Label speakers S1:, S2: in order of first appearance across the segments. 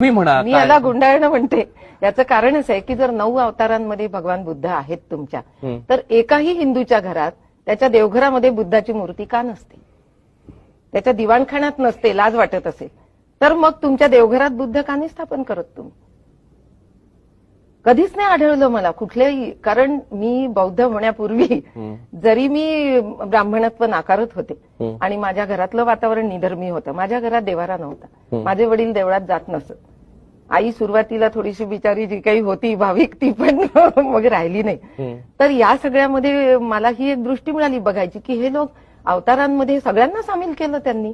S1: तुम्ही म्हणा
S2: मी याला गुंडाळणं म्हणते याचं कारणच आहे की जर नऊ अवतारांमध्ये भगवान बुद्ध आहेत तुमच्या. तर एकाही हिंदूच्या घरात त्याच्या देवघरामध्ये बुद्धाची मूर्ती का नसते त्याच्या दिवाणखान्यात नसते लाज वाटत असेल तर मग तुमच्या देवघरात बुद्ध का नाही स्थापन करत तुम्ही कधीच नाही आढळलं मला कुठल्याही कारण मी बौद्ध होण्यापूर्वी. जरी मी ब्राह्मणत्व नाकारत होते. आणि माझ्या घरातलं वातावरण निधर्मी होतं माझ्या घरात देवारा नव्हता. माझे वडील देवळात जात नसत आई सुरुवातीला थोडीशी बिचारी जी काही होती भाविक ती पण मग राहिली नाही. तर या सगळ्यामध्ये मला ही एक दृष्टी मिळाली बघायची की हे लोक अवतारांमध्ये सगळ्यांना सामील केलं त्यांनी.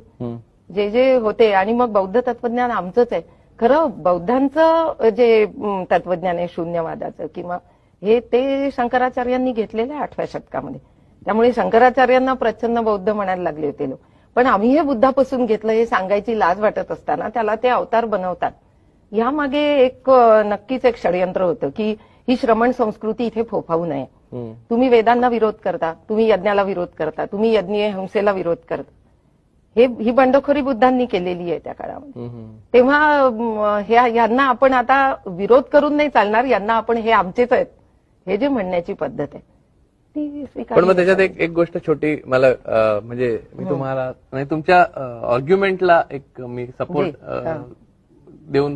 S2: जे जे होते आणि मग बौद्ध तत्वज्ञान आमचंच आहे. खरं बौद्धांचं जे तत्वज्ञान आहे शून्यवादाचं किंवा हे ते शंकराचार्यांनी घेतलेलं आहे आठव्या शतकामध्ये. त्यामुळे शंकराचार्यांना प्रचंड बौद्ध म्हणायला लागले होते लोक. पण आम्ही हे बुद्धापासून घेतलं हे सांगायची लाज वाटत असताना त्याला ते अवतार बनवतात. यामागे एक नक्कीच एक षडयंत्र होतं की ही श्रमण संस्कृती इथे फोफावू नये. तुम्ही वेदांना विरोध करता तुम्ही यज्ञाला विरोध करता तुम्ही यज्ञीय हिंसेला विरोध करता हे ही बंडखोरी बुद्धांनी केलेली आहे त्या काळामध्ये. तेव्हा यांना आपण आता विरोध करून नाही चालणार यांना आपण हे आमचेच आहेत हे जे म्हणण्याची पद्धत आहे
S1: पण मग त्याच्यात एक एक गोष्ट छोटी मला म्हणजे मी तुम्हाला तुमच्या आर्ग्युमेंटला एक मी सपोर्ट. देऊन